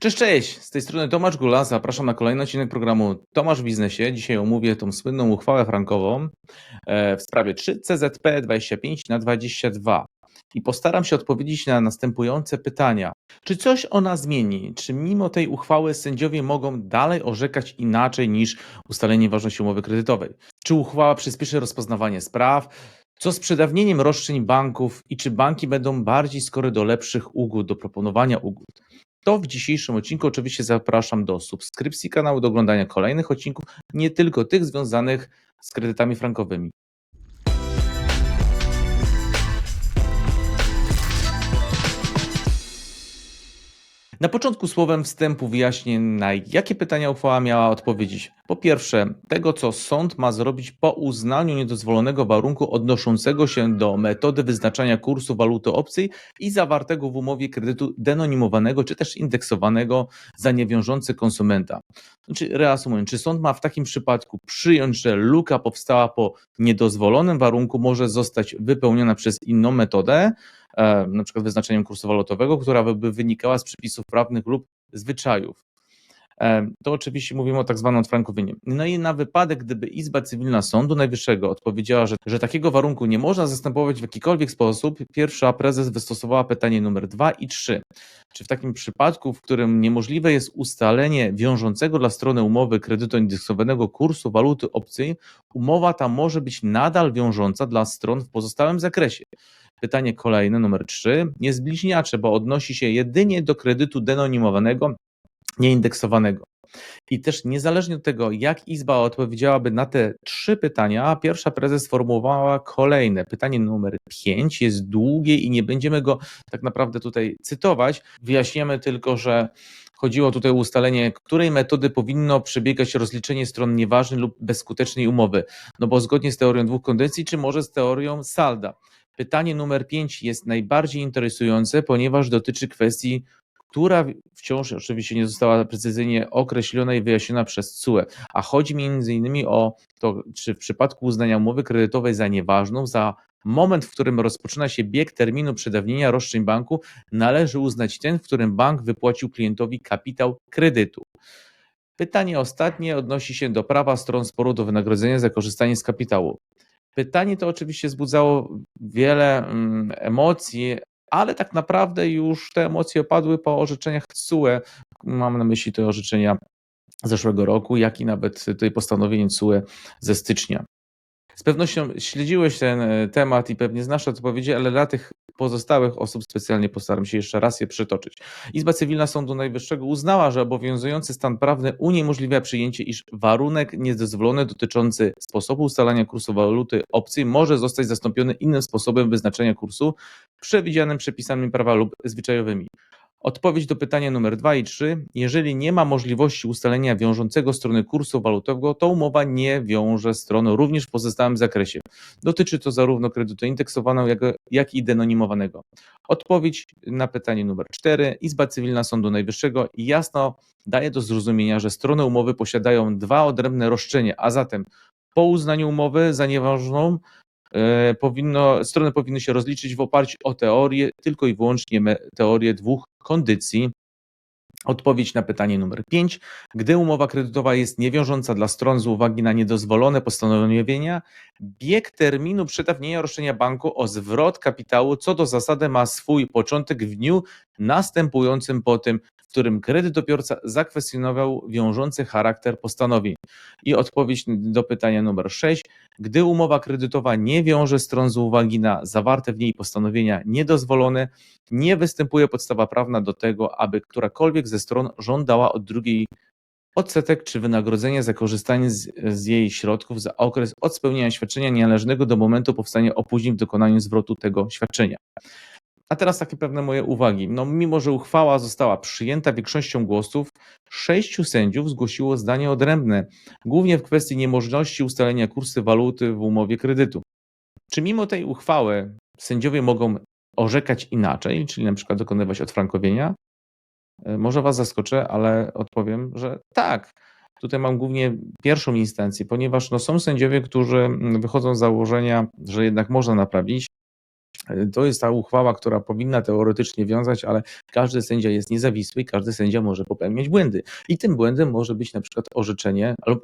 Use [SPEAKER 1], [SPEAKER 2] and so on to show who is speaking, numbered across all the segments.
[SPEAKER 1] Cześć, cześć! Z tej strony Tomasz Gula. Zapraszam na kolejny odcinek programu Tomasz w Biznesie. Dzisiaj omówię tą słynną uchwałę frankową e, w sprawie 3 CZP 25 na 22 i postaram się odpowiedzieć na następujące pytania. Czy coś ona zmieni? Czy mimo tej uchwały sędziowie mogą dalej orzekać inaczej niż ustalenie ważności umowy kredytowej? Czy uchwała przyspieszy rozpoznawanie spraw? Co z przedawnieniem roszczeń banków i czy banki będą bardziej skory do lepszych ugód, do proponowania ugód? To w dzisiejszym odcinku oczywiście zapraszam do subskrypcji kanału, do oglądania kolejnych odcinków, nie tylko tych związanych z kredytami frankowymi. Na początku słowem wstępu wyjaśnię, na jakie pytania uchwała miała odpowiedzieć. Po pierwsze, tego, co sąd ma zrobić po uznaniu niedozwolonego warunku odnoszącego się do metody wyznaczania kursu waluty obcej i zawartego w umowie kredytu denonimowanego czy też indeksowanego za niewiążący konsumenta. Znaczy, reasumując, czy sąd ma w takim przypadku przyjąć, że luka powstała po niedozwolonym warunku może zostać wypełniona przez inną metodę, na przykład wyznaczeniem kursu walutowego, która by wynikała z przepisów prawnych lub zwyczajów. E, To oczywiście mówimy o tak zwanym odfrankowieniu. No i na wypadek, gdyby Izba Cywilna Sądu Najwyższego odpowiedziała, że, że takiego warunku nie można zastępować w jakikolwiek sposób, pierwsza prezes wystosowała pytanie numer dwa i trzy. Czy w takim przypadku, w którym niemożliwe jest ustalenie wiążącego dla strony umowy kredytu indeksowanego kursu waluty obcej, umowa ta może być nadal wiążąca dla stron w pozostałym zakresie? Pytanie kolejne, numer trzy, jest bliźniacze, bo odnosi się jedynie do kredytu denonimowanego, nieindeksowanego. I też niezależnie od tego, jak Izba odpowiedziałaby na te trzy pytania, pierwsza prezes sformułowała kolejne. Pytanie numer pięć jest długie i nie będziemy go tak naprawdę tutaj cytować. Wyjaśniamy tylko, że chodziło tutaj o ustalenie, której metody powinno przebiegać rozliczenie stron nieważnej lub bezskutecznej umowy. No bo zgodnie z teorią dwóch kondycji, czy może z teorią salda. Pytanie numer pięć jest najbardziej interesujące, ponieważ dotyczy kwestii która wciąż oczywiście nie została precyzyjnie określona i wyjaśniona przez CUE, a chodzi innymi o to, czy w przypadku uznania umowy kredytowej za nieważną, za moment, w którym rozpoczyna się bieg terminu przedawnienia roszczeń banku, należy uznać ten, w którym bank wypłacił klientowi kapitał kredytu. Pytanie ostatnie odnosi się do prawa stron sporu do wynagrodzenia za korzystanie z kapitału. Pytanie to oczywiście wzbudzało wiele mm, emocji, ale tak naprawdę już te emocje opadły po orzeczeniach TSUE. Mam na myśli te orzeczenia zeszłego roku, jak i nawet tutaj postanowienie TSUE ze stycznia. Z pewnością śledziłeś ten e, temat i pewnie znasz odpowiedzi, ale dla tych pozostałych osób specjalnie postaram się jeszcze raz je przytoczyć. Izba Cywilna Sądu Najwyższego uznała, że obowiązujący stan prawny uniemożliwia przyjęcie, iż warunek niedozwolony dotyczący sposobu ustalania kursu waluty obcej może zostać zastąpiony innym sposobem wyznaczenia kursu przewidzianym przepisami prawa lub zwyczajowymi. Odpowiedź do pytania numer 2 i 3. Jeżeli nie ma możliwości ustalenia wiążącego strony kursu walutowego, to umowa nie wiąże stron również w pozostałym zakresie. Dotyczy to zarówno kredytu indeksowanego, jak, jak i denonimowanego. Odpowiedź na pytanie numer 4. Izba Cywilna Sądu Najwyższego jasno daje do zrozumienia, że strony umowy posiadają dwa odrębne roszczenia, a zatem po uznaniu umowy za nieważną e, powinno, strony powinny się rozliczyć w oparciu o teorię, tylko i wyłącznie teorię dwóch kondycji. Odpowiedź na pytanie numer 5. Gdy umowa kredytowa jest niewiążąca dla stron z uwagi na niedozwolone postanowienia, bieg terminu przedawnienia roszczenia banku o zwrot kapitału co do zasady ma swój początek w dniu następującym po tym, w którym kredytobiorca zakwestionował wiążący charakter postanowień. I odpowiedź do pytania numer 6. Gdy umowa kredytowa nie wiąże stron z uwagi na zawarte w niej postanowienia niedozwolone, nie występuje podstawa prawna do tego, aby którakolwiek ze stron żądała od drugiej odsetek czy wynagrodzenia za korzystanie z, z jej środków za okres od spełnienia świadczenia nienależnego do momentu powstania opóźnień w dokonaniu zwrotu tego świadczenia. A teraz takie pewne moje uwagi. No, mimo, że uchwała została przyjęta większością głosów, sześciu sędziów zgłosiło zdanie odrębne, głównie w kwestii niemożności ustalenia kursy waluty w umowie kredytu. Czy mimo tej uchwały sędziowie mogą orzekać inaczej, czyli na przykład dokonywać odfrankowienia? E, Może Was zaskoczę, ale odpowiem, że tak. Tutaj mam głównie pierwszą instancję, ponieważ no, są sędziowie, którzy mm, wychodzą z założenia, że jednak można naprawić To jest ta uchwała, która powinna teoretycznie wiązać, ale każdy sędzia jest niezawisły i każdy sędzia może popełniać błędy. I tym błędem może być na przykład orzeczenie, albo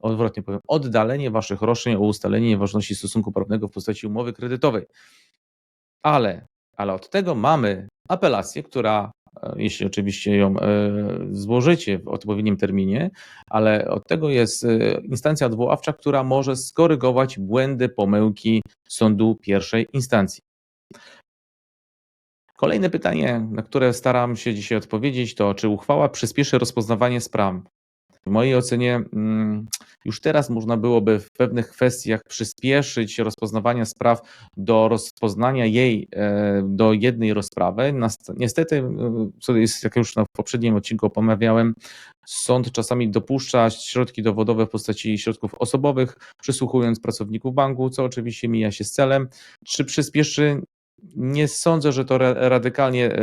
[SPEAKER 1] odwrotnie powiem, oddalenie waszych roszczeń o ustalenie nieważności stosunku prawnego w postaci umowy kredytowej. Ale, ale od tego mamy apelację, która, e, jeśli oczywiście ją e, złożycie w odpowiednim terminie, ale od tego jest e, instancja odwoławcza, która może skorygować błędy, pomyłki sądu pierwszej instancji. Kolejne pytanie, na które staram się dzisiaj odpowiedzieć, to czy uchwała przyspieszy rozpoznawanie spraw? W mojej ocenie mm, już teraz można byłoby w pewnych kwestiach przyspieszyć rozpoznawanie spraw do rozpoznania jej e, do jednej rozprawy. Niestety, co jest, jak już na poprzednim odcinku omawiałem, sąd czasami dopuszcza środki dowodowe w postaci środków osobowych, przysłuchując pracowników banku, co oczywiście mija się z celem. Czy przyspieszy? Nie sądzę, że to ra- radykalnie e,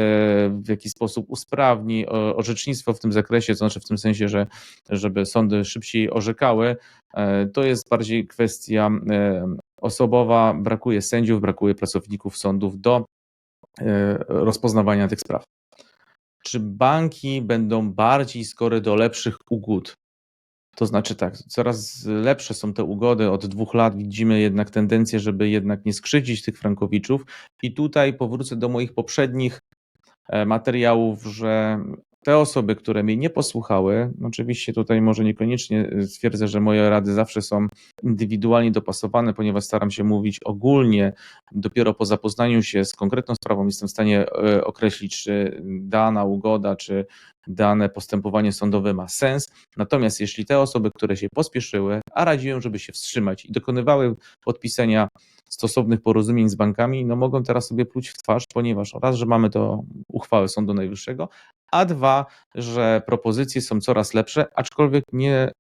[SPEAKER 1] w jakiś sposób usprawni o- orzecznictwo w tym zakresie, to znaczy w tym sensie, że żeby sądy szybciej orzekały. E, To jest bardziej kwestia e, osobowa. Brakuje sędziów, brakuje pracowników sądów do e, rozpoznawania tych spraw. Czy banki będą bardziej skory do lepszych ugód? To znaczy tak, coraz lepsze są te ugody. Od dwóch lat widzimy jednak tendencję, żeby jednak nie skrzywdzić tych frankowiczów. I tutaj powrócę do moich poprzednich e, materiałów, że te osoby, które mnie nie posłuchały, oczywiście tutaj może niekoniecznie stwierdzę, że moje rady zawsze są indywidualnie dopasowane, ponieważ staram się mówić ogólnie. Dopiero po zapoznaniu się z konkretną sprawą jestem w stanie e, określić, czy dana ugoda, czy dane postępowanie sądowe ma sens. Natomiast jeśli te osoby, które się pospieszyły, a radziłem, żeby się wstrzymać i dokonywały podpisania stosownych porozumień z bankami, no mogą teraz sobie pluć w twarz, ponieważ raz, że mamy to uchwałę Sądu Najwyższego, a dwa, że propozycje są coraz lepsze, aczkolwiek nie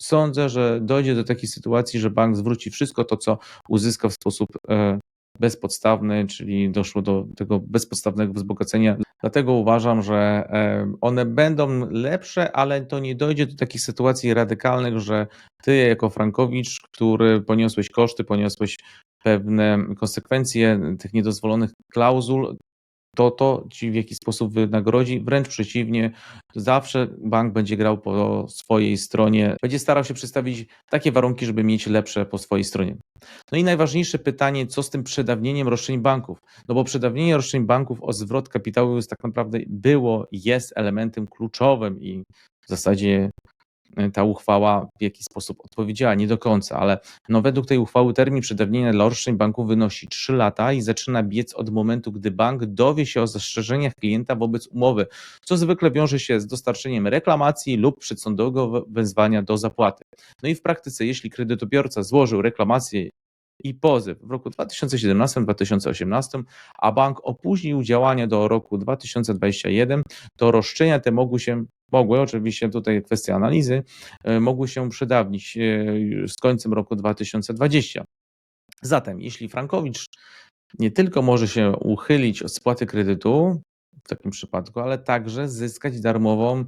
[SPEAKER 1] sądzę, że dojdzie do takiej sytuacji, że bank zwróci wszystko to, co uzyskał w sposób e, bezpodstawny, czyli doszło do tego bezpodstawnego wzbogacenia. Dlatego uważam, że e, one będą lepsze, ale to nie dojdzie do takich sytuacji radykalnych, że ty jako Frankowicz, który poniosłeś koszty, poniosłeś pewne konsekwencje tych niedozwolonych klauzul, to to ci w jakiś sposób wynagrodzi. Wręcz przeciwnie, zawsze bank będzie grał po swojej stronie, będzie starał się przedstawić takie warunki, żeby mieć lepsze po swojej stronie. No i najważniejsze pytanie, co z tym przedawnieniem roszczeń banków? No bo przedawnienie roszczeń banków o zwrot kapitału jest tak naprawdę było, jest elementem kluczowym i w zasadzie ta uchwała w jakiś sposób odpowiedziała, nie do końca, ale no według tej uchwały termin przedawnienia dla roszczeń banków wynosi 3 lata i zaczyna biec od momentu, gdy bank dowie się o zastrzeżeniach klienta wobec umowy, co zwykle wiąże się z dostarczeniem reklamacji lub przedsądowego wezwania do zapłaty. No i w praktyce, jeśli kredytobiorca złożył reklamację i pozew w roku 2017-2018, a bank opóźnił działania do roku 2021, to roszczenia te mogły się, mogły, oczywiście tutaj kwestia analizy, e, mogły się przedawnić e, z końcem roku 2020. Zatem, jeśli Frankowicz nie tylko może się uchylić od spłaty kredytu w takim przypadku, ale także zyskać darmową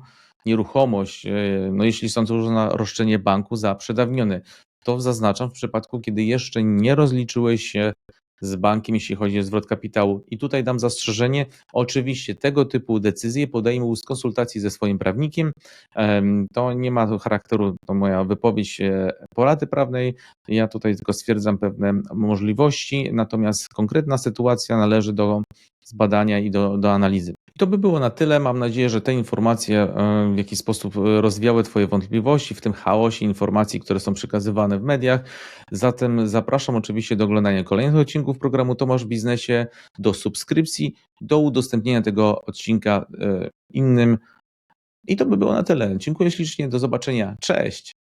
[SPEAKER 1] nieruchomość, e, no jeśli sąd uzna roszczenie banku za przedawniony. To zaznaczam w przypadku, kiedy jeszcze nie rozliczyłeś się z bankiem, jeśli chodzi o zwrot kapitału. I tutaj dam zastrzeżenie. Oczywiście tego typu decyzje podejmę z konsultacji ze swoim prawnikiem. Em, To nie ma charakteru, to moja wypowiedź e, porady prawnej. Ja tutaj tylko stwierdzam pewne możliwości, natomiast konkretna sytuacja należy do zbadania i do, do analizy. I to by było na tyle. Mam nadzieję, że te informacje e, w jakiś sposób e, rozwiały Twoje wątpliwości w tym chaosie informacji, które są przekazywane w mediach. Zatem zapraszam oczywiście do oglądania kolejnych odcinków programu Tomasz w Biznesie, do subskrypcji, do udostępnienia tego odcinka e, innym. I to by było na tyle. Dziękuję ślicznie. Do zobaczenia. Cześć.